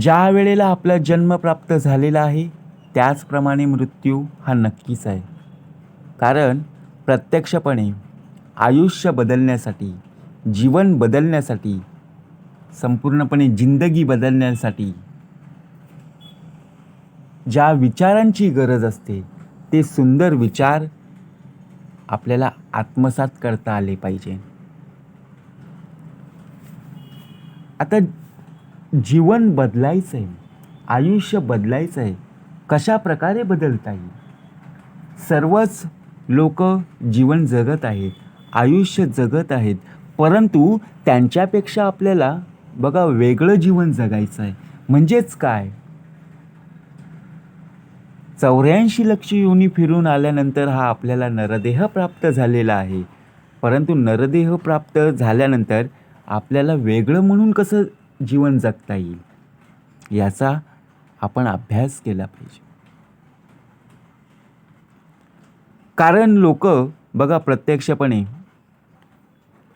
ज्या वेळेला आपला जन्म प्राप्त झालेला आहे त्याचप्रमाणे मृत्यू हा नक्कीच आहे. कारण प्रत्यक्षपणे आयुष्य बदलण्यासाठी जीवन बदलण्यासाठी संपूर्णपणे जिंदगी बदलण्यासाठी ज्या विचारांची गरज असते ते सुंदर विचार आपल्याला आत्मसात करता आले पाहिजे. आता जीवन बदलायचं आहे. आयुष्य बदलायचं आहे. कशा प्रकारे बदलता येईल? सर्वच लोक जीवन जगत आहेत. आयुष्य जगत आहेत. परंतु त्यांच्यापेक्षा आपल्याला बघा वेगळं जीवन जगायचं आहे. म्हणजेच काय? चौऱ्याऐंशी लक्ष योनी फिरून आल्यानंतर हा आपल्याला नरदेह प्राप्त झालेला आहे. परंतु नरदेह प्राप्त झाल्यानंतर आपल्याला वेगळं म्हणून कसं जीवन जगता येईल याचा आपण अभ्यास केला पाहिजे. कारण लोक बघा प्रत्यक्षपणे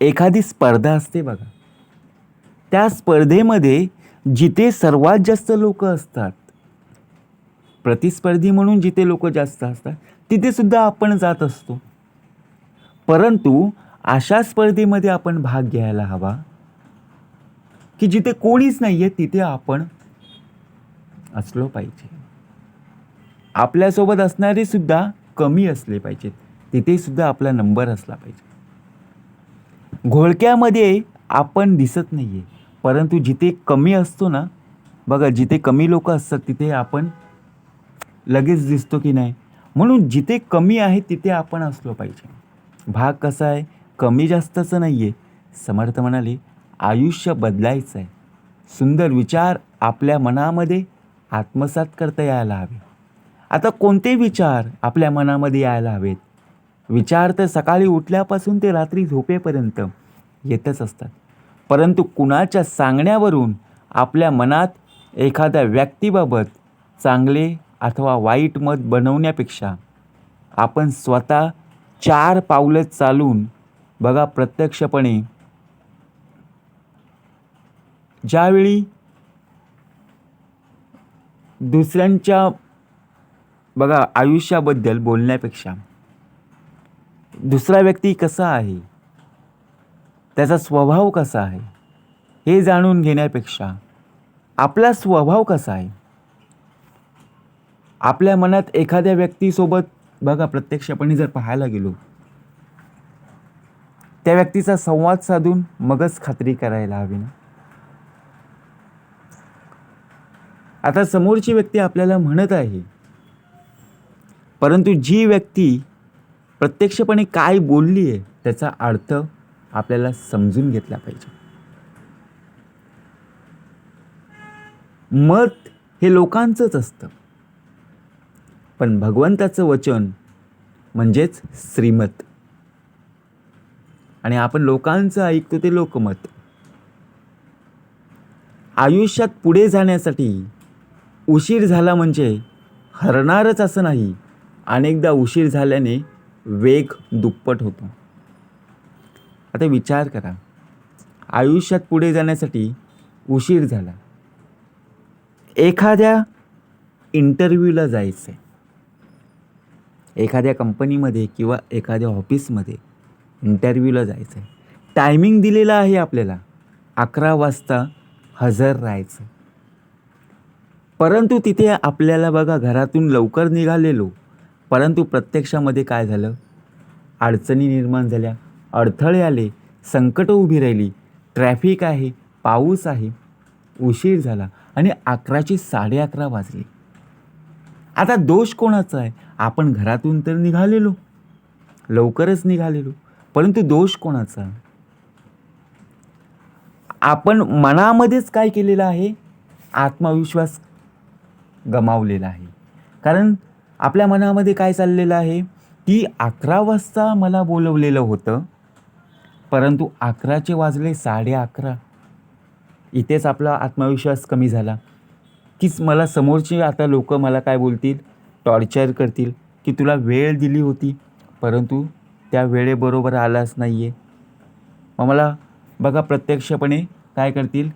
एखादी स्पर्धा असते बघा. त्या स्पर्धेमध्ये जिथे सर्वात जास्त लोक असतात प्रतिस्पर्धी म्हणून जिथे लोक जास्त असतात तिथे सुद्धा आपण जात असतो. परंतु अशा स्पर्धेमध्ये आपण भाग घ्यायला हवा. की जिथे कोणीच नाही आहे तिथे आपण असलो पाहिजे. आपल्यासोबत असणारे सुद्धा कमी असले पाहिजेत. तिथे सुद्धा आपला नंबर असला पाहिजे. घोळक्यामध्ये आपण दिसत नाही आहे परंतु जिथे कमी असतो ना बघा जिथे कमी लोक असतात तिथे आपण लगेच दिसतो की नाही. म्हणून जिथे कमी आहे तिथे आपण असलो पाहिजे. भाग कसा आहे? कमी जास्तचं नाही आहे समर्थ म्हणाले आयुष्य बदलायचं आहे सुंदर विचार आपल्या मनामध्ये आत्मसात करता यायला हवे. आता कोणते विचार आपल्या मनामध्ये यायला हवेत? विचार तर सकाळी उठल्यापासून ते रात्री झोपेपर्यंत येतच असतात. परंतु कुणाच्या सांगण्यावरून आपल्या मनात एखाद्या व्यक्तीबाबत चांगले अथवा वाईट मत बनवण्यापेक्षा आपण स्वतः चार पावलं चालून बघा प्रत्यक्षपणे ज्यावेळी दुसऱ्यांच्या बघा आयुष्याबद्दल बोलण्यापेक्षा दुसरा व्यक्ती कसा आहे? त्याचा स्वभाव कसा आहे? हे जाणून घेण्यापेक्षा आपला स्वभाव कसा आहे? आपल्या मनात एखाद्या व्यक्तीसोबत बघा प्रत्यक्षपणे जर पाहायला गेलो त्या व्यक्तीचा संवाद साधून मगच खात्री करायला हवी ना? आता समोरची व्यक्ती आपल्याला म्हणत आहे. परंतु जी व्यक्ती प्रत्यक्षपणे काय बोलली आहे त्याचा अर्थ आपल्याला समजून घेतला पाहिजे. मत हे लोकांचंच असतं. पण भगवंताचं वचन म्हणजेच श्रीमत. आणि आपण लोकांचं ऐकतो ते लोकमत. आयुष्यात पुढे जाण्यासाठी उशीर झाला म्हणजे हरणारच असं नाही. अनेकदा उशीर झाल्याने वेग दुप्पट होतो. आता विचार करा. आयुष्यात पुढे जाण्यासाठी उशीर झाला. एखाद्या इंटरव्ह्यूला जायचं आहे एखाद्या कंपनीमध्ये किंवा एखाद्या ऑफिसमध्ये इंटरव्ह्यूला जायचं आहे टायमिंग दिलेला आहे आपल्याला. अकरा वाजता हजर राहायचं. परंतु तिथे आपल्याला बघा घरातून लवकर निघालेलो. परंतु प्रत्यक्षामध्ये काय झालं? अडचणी निर्माण झाल्या. अडथळे आले. संकटं उभी राहिली. ट्रॅफिक आहे. पाऊस आहे. उशीर झाला आणि अकराचे साडे अकरा वाजले. आता दोष कोणाचा आहे? आपण घरातून तर निघालेलो. लवकरच निघालेलो. परंतु दोष कोणाचा? आपण मनामध्येच काय केलेलं आहे? आत्मविश्वास गमावलेला आहे. कारण आपल्या मनामध्ये काय चाललेलं आहे? की अकरा वाजता मला बोलवलेलं होतं परंतु अकराचे वाजले साडे अकरा. इथेच आपला आत्मविश्वास कमी झाला. कीच मला समोरचे आता लोक मला काय बोलतील? टॉर्चर करतील. की तुला वेळ दिली होती परंतु त्या वेळेबरोबर आलाच नाही आहे मग मला बघा प्रत्यक्षपणे काय करतील?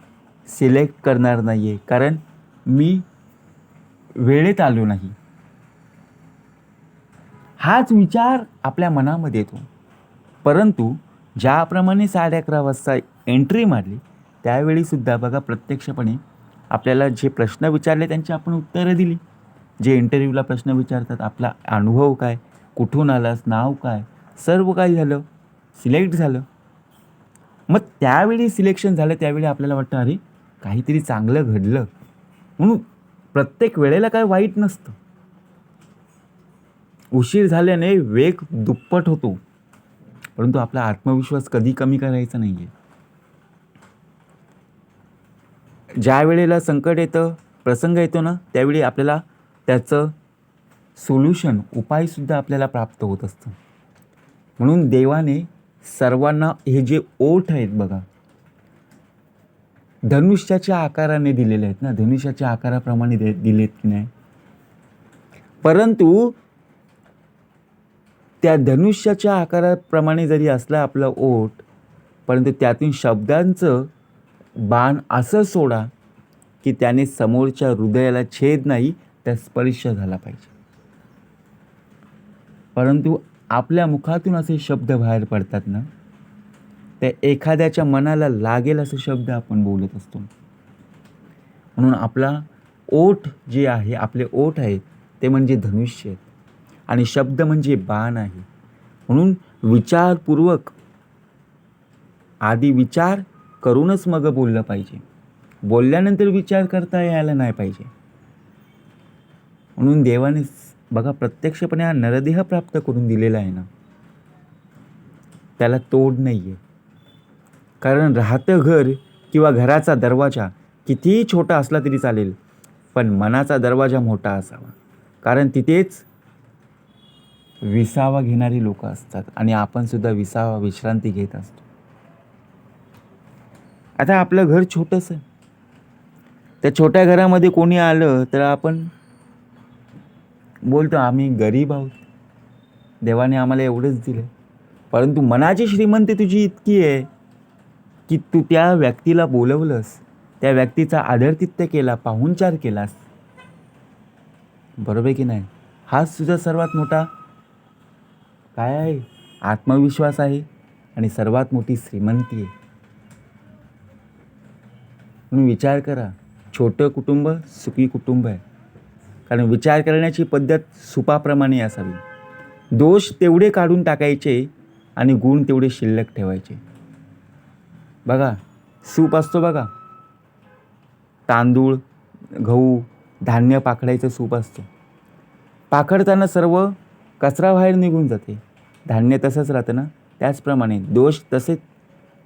सिलेक्ट करणार नाही आहे कारण मी वेळेत आलो नाही. हाच विचार आपल्या मनामध्ये येतो. परंतु ज्याप्रमाणे साडे अकरा वाजता एंट्री मारली त्यावेळीसुद्धा बघा प्रत्यक्षपणे आपल्याला जे प्रश्न विचारले त्यांची आपण उत्तरं दिली. जे इंटरव्ह्यूला प्रश्न विचारतात आपला अनुभव काय कुठून आलास नाव काय सर्व काय झालं सिलेक्ट झालं. मग त्यावेळी सिलेक्शन झालं त्यावेळी आपल्याला वाटतं अरे काहीतरी चांगलं घडलं. म्हणून प्रत्येक वेळेला काय वाईट नसतं. उशीर झाल्याने वेग दुप्पट होतो. परंतु आपला आत्मविश्वास कधी कमी करायचा नाही आहे ज्या वेळेला संकट येतं प्रसंग येतो ना त्यावेळी आपल्याला त्याचं सोल्युशन उपायसुद्धा आपल्याला प्राप्त होत असतं. म्हणून देवाने सर्वांना हे जे ओठ आहेत बघा धनुष्याच्या आकाराने दिलेले आहेत ना? धनुष्याच्या आकाराप्रमाणे दे दिलेत की नाही? परंतु त्या धनुष्याच्या आकाराप्रमाणे जरी असला आपलं ओठ परंतु त्यातून शब्दांचं बाण असं सोडा की त्याने समोरच्या हृदयाला छेद नाही त्या स्पर्श झाला पाहिजे. परंतु आपल्या मुखातून असे शब्द बाहेर पडतात ना? ते एखाद्याच्या मनाला लागेल असे शब्द आपण बोलत असतो. म्हणून आपला ओठ जे आहे आपले ओठ आहेत ते म्हणजे धनुष्य आहेत आणि शब्द म्हणजे बाण आहे. म्हणून विचारपूर्वक आधी विचार करूनच मग बोललं पाहिजे. बोलल्यानंतर विचार करता यायला नाही पाहिजे. म्हणून देवाने बघा प्रत्यक्षपणे हा नरदेह प्राप्त करून दिलेला आहे ना. त्याला तोड नाही आहे कारण राहतं घर किंवा घराचा दरवाजा कितीही छोटा असला तरी चालेल पण मनाचा दरवाजा मोठा असावा. कारण तिथेच विसावा घेणारी लोक असतात आणि आपणसुद्धा विसावा विश्रांती घेत असतो. आता आपलं घर छोटंसं. आहे. त्या छोट्या घरामध्ये कोणी आलं तर आपण बोलतो आम्ही गरीब आहोत. देवाने आम्हाला एवढंच दिलं परंतु मनाची श्रीमंती तुझी इतकी आहे की तू त्या व्यक्तीला बोलवलंस त्या व्यक्तीचा आदरतित्य केला पाहुणचार केलास. बरोबर आहे की नाही? हाच तुझा सर्वात मोठा काय आहे? आत्मविश्वास आहे आणि सर्वात मोठी श्रीमंती आहे. म्हणून विचार करा छोटं कुटुंब सुखी कुटुंब आहे. कारण विचार करण्याची पद्धत सुपाप्रमाणे असावी. दोष तेवढे काढून टाकायचे आणि गुण तेवढे शिल्लक ठेवायचे. बघा सूप असतो बघा. तांदूळ गहू धान्य पाखडायचं सूप असतं. पाखडताना सर्व कचरा बाहेर निघून जाते. धान्य तसंच राहतं ना? त्याचप्रमाणे दोष तसे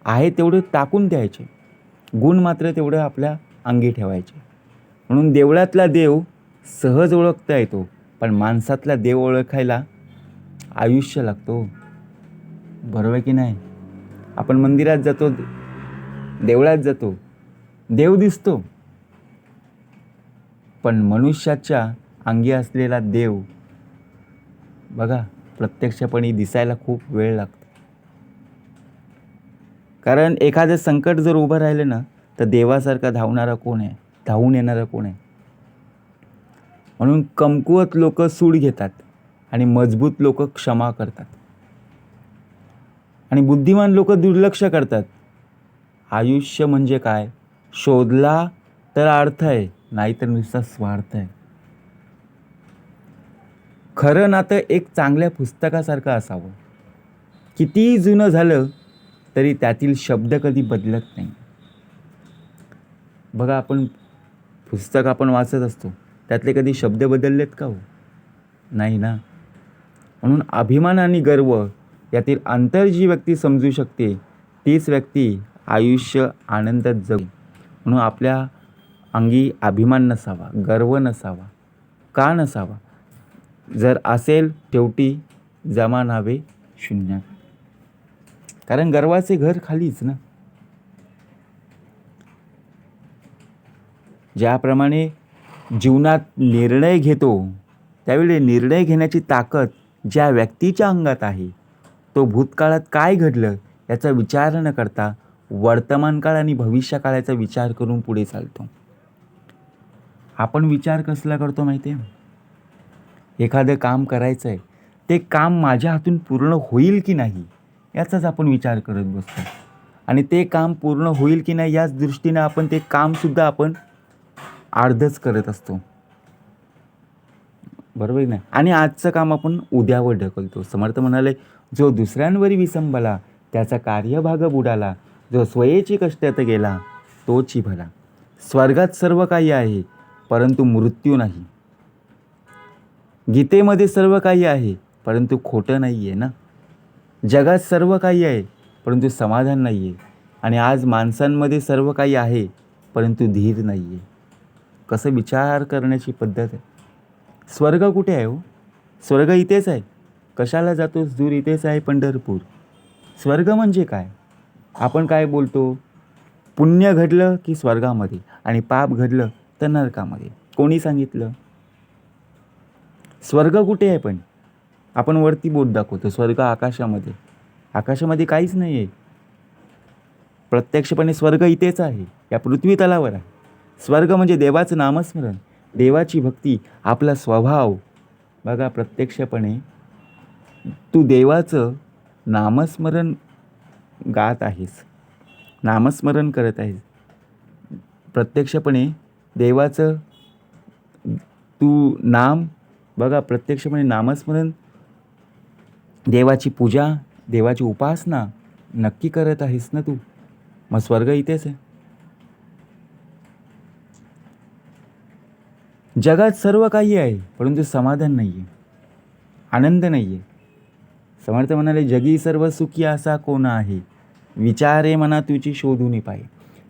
आहे तेवढे टाकून द्यायचे. गुण मात्र तेवढं आपल्या अंगी ठेवायचे. म्हणून देवळातला देव सहज ओळखता येतो पण माणसातला देव ओळखायला आयुष्य लागतो. बरोबर की नाही? आपण मंदिरात जातो देवळात जातो. देव दिसतो. पण मनुष्याच्या अंगी असलेला देव बघा प्रत्यक्षपणे दिसायला खूप वेळ लागतो. कारण एखादं संकट जर उभं राहिलं ना तर देवासारखा धावणारा कोण आहे? धावून येणारा कोण आहे? म्हणून कमकुवत लोक सूड घेतात आणि मजबूत लोक क्षमा करतात. आणि बुद्धिमान लोक दुर्लक्ष करतात. आयुष्य म्हणजे काय? शोधला तर अर्थ आहे नाहीतर नुसता स्वार्थ आहे. खरं नातं एक चांगल्या पुस्तकासारखं असावं. कितीही जुनं झालं तरी त्यातील शब्द कधी बदलत नाही. बघा आपण पुस्तक आपण वाचत असतो त्यातले कधी शब्द बदललेत का हो? नाही ना. म्हणून अभिमान आणि गर्व यातील अंतर जी व्यक्ती समजू शकते तीच व्यक्ती आयुष्य आनंदात जगू. म्हणून आपल्या अंगी अभिमान नसावा गर्व नसावा का नसावा? जर असेल शेवटी जमा नावे शून्य. कारण गर्वाचे घर खालीच ना. ज्याप्रमाणे जीवनात निर्णय घेतो त्यावेळी निर्णय घेण्याची ताकद ज्या व्यक्तीच्या अंगात आहे तो भूतकाळात काय घडलं याचा विचार न करता वर्तमान काळ आणि भविष्य काळाचा विचार करून पुढे चालतो. आपण विचार कसला करतो माहिती आहे एखादं काम करायचं आहे ते काम माझ्या हातून पूर्ण होईल की नाही याचाच आपण विचार करत बसतो. आणि ते काम पूर्ण होईल की नाही याच दृष्टीनं आपण ते कामसुद्धा आपण अर्धच करत असतो. बरोबर आहे ना? आणि आजचं काम आपण उद्यावर ढकलतो. समर्थ म्हणाले जो दुसऱ्यांवर विसंबला त्याचा कार्यभाग बुडाला जो स्वयेची कष्टात गेला तोची भला. स्वर्गात सर्व काही आहे परंतु मृत्यू नाही. गीतेमध्ये सर्व काही आहे परंतु खोटं नाही आहे ना? जगात सर्व काही आहे परंतु समाधान नाही आहे आणि आज माणसांमध्ये सर्व काही आहे परंतु धीर नाही आहे कसं विचार करण्याची पद्धत आहे? स्वर्ग कुठे आहे हो? स्वर्ग इथेच आहे. कशाला जातोस? दूर इथेच आहे पंढरपूर. स्वर्ग म्हणजे काय? आपण काय बोलतो? पुण्य घडलं की स्वर्गामध्ये आणि पाप घडलं तर नरकामध्ये. कोणी सांगितलं? स्वर्ग कुठे आहे पण? आपण वरती बोट दाखवतो स्वर्ग आकाशामध्ये. आकाशामध्ये काहीच नाही आहे प्रत्यक्षपणे स्वर्ग इथेच आहे या पृथ्वी तलावर आहे. स्वर्ग म्हणजे देवाचं नामस्मरण. देवाची भक्ती आपला स्वभाव. बघा प्रत्यक्षपणे तू देवाचं नामस्मरण गात आहेस. नामस्मरण करत आहेस. प्रत्यक्षपणे देवाचं तू नाम बघा प्रत्यक्षपणे नामस्मरण. देवाची पूजा देवाची उपासना नक्की करत आहेस ना तू? मग स्वर्ग इथेच आहे. जगात सर्व काही आहे परंतु समाधान नाही आहे आनंद नाही आहे समर्थ म्हणाले जगी सर्व सुखी असा कोण आहे? विचारे मना तुझी शोधून पाय.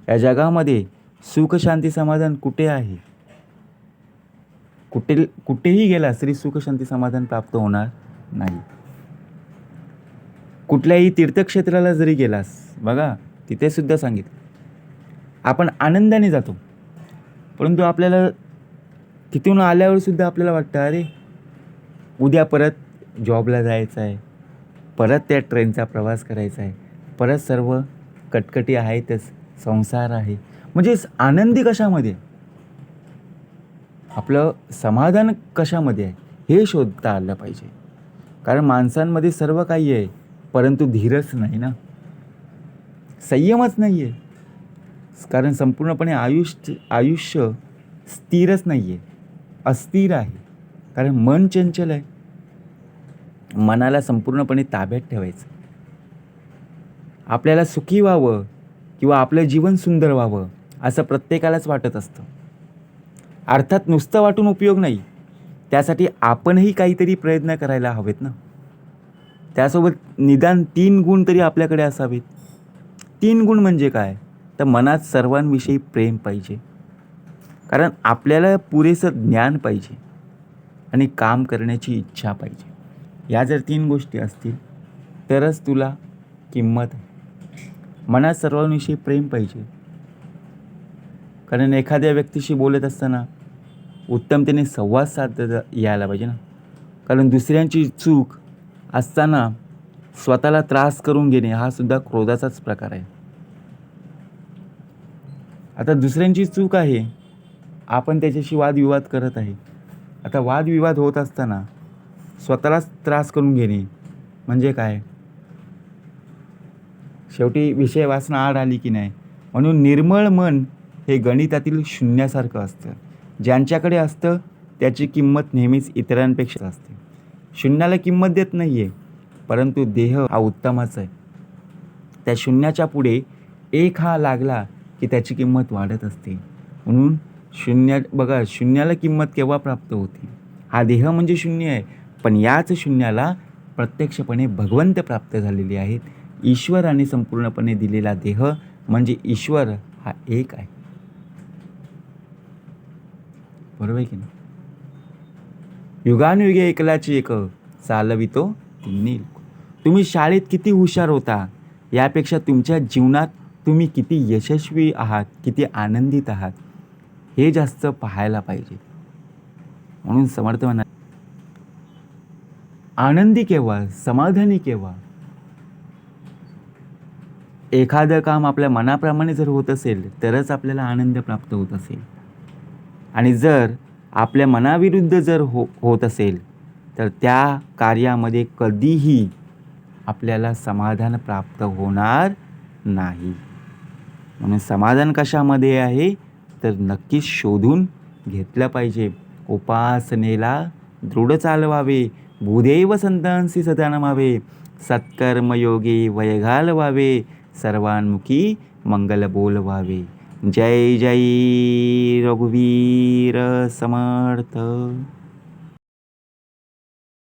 या जगामध्ये सुख शांती समाधान कुठे आहे? कुठे कुठेही गेला तरी सुख शांती समाधान प्राप्त होणार नाही. कुठल्याही तीर्थक्षेत्राला जरी गेलास बघा तिथे सुद्धा सांगितलं. आपण आनंदाने जातो. परंतु आपल्याला तिथून आल्यावर सुद्धा आपल्याला वाटतं अरे उद्या परत जॉबला जायचं आहे. परत त्या ट्रेनचा प्रवास करायचा आहे. परत सर्व कटकटी आहेतच संसार आहे. म्हणजे आनंदी कशामध्ये? आपलं समाधान कशामध्ये आहे? हे शोधता आलं पाहिजे. कारण माणसांमध्ये सर्व काही आहे परंतु धीरच नाही ना. संयमच नाही आहे. कारण संपूर्णपणे आयुष्य आयुष्य स्थिरच नाही आहे. अस्थिर आहे. कारण मन चंचल आहे. मनाला संपूर्णपणे ताब्यात ठेवायचं. आपल्याला सुखी व्हावं किंवा आपलं जीवन सुंदर व्हावं असं प्रत्येकालाच वाटत असतं. अर्थात नुसतं वाटून उपयोग नाही. त्यासाठी आपणही काहीतरी प्रयत्न करायला हवेत ना? त्यासोबत निदान तीन गुण तरी आपल्याकडे असावेत. तीन गुण म्हणजे काय? तर मनात सर्वांविषयी प्रेम पाहिजे. कारण आपल्याला पुरेसं ज्ञान पाहिजे. आणि काम करण्याची इच्छा पाहिजे. या जर तीन गोष्टी असतील तरच तुला किंमत आहे. मनात सर्वांविषयी प्रेम पाहिजे. कारण एखाद्या व्यक्तीशी बोलत असताना उत्तमतेने संवाद साधता यायला पाहिजे ना. कारण दुसऱ्यांची चूक असताना स्वतःला त्रास करून घेणे हा सुद्धा क्रोधाचाच प्रकार आहे. आता दुसऱ्यांची चूक आहे आपण त्याच्याशी वादविवाद करत आहे. आता वादविवाद होत असताना स्वतःलाच त्रास करून घेणे. म्हणजे काय? शेवटी विषय वाचना आड आली की नाही? म्हणून निर्मळ मन हे गणितातील शून्यासारखं असतं. ज्यांच्याकडे असतं त्याची किंमत नेहमीच इतरांपेक्षा असते. शून्याला किंमत देत नाही आहे परंतु देह हा उत्तमच आहे. त्या शून्याच्या पुढे एक हा लागला की त्याची किंमत वाढत असते. म्हणून शून्य बघा शून्याला किंमत केव्हा प्राप्त होते? हा देह म्हणजे शून्य आहे पण याच शून्याला प्रत्यक्षपणे भगवंत प्राप्त झालेले आहेत. ईश्वराने संपूर्णपणे दिलेला देह म्हणजे ईश्वर हा एक आहे. बरोबर आहे की नाही? युगानुयुगे एकलाची एक चालवितो तिन्ही तुम्ही शाळेत किती हुशार होता यापेक्षा तुमच्या जीवनात तुम्ही किती यशस्वी आहात किती आनंदित आहात हे जास्त पाहायला पाहिजे. म्हणून समर्थ म्हणा आनंदी केव्हा समाधानी केव्हा? एखादं काम आपल्या मनाप्रमाणे जर होत असेल तरच आपल्याला आनंद प्राप्त होत असेल. आणि जर आपल्या मनाविरुद्ध जर हो होत असेल तर त्या कार्यामध्ये कधीही आपल्याला समाधान प्राप्त होणार नाही. म्हणून समाधान कशामध्ये आहे? तर नक्कीच शोधून घेतलं पाहिजे. उपासनेला दृढ चालवावे. भूदेव संतांसी सदानमावे सत्कर्मयोगी वय घालवावे सर्वांमुखी मंगल बोलवावे जय जय रघुवीर समर्थ।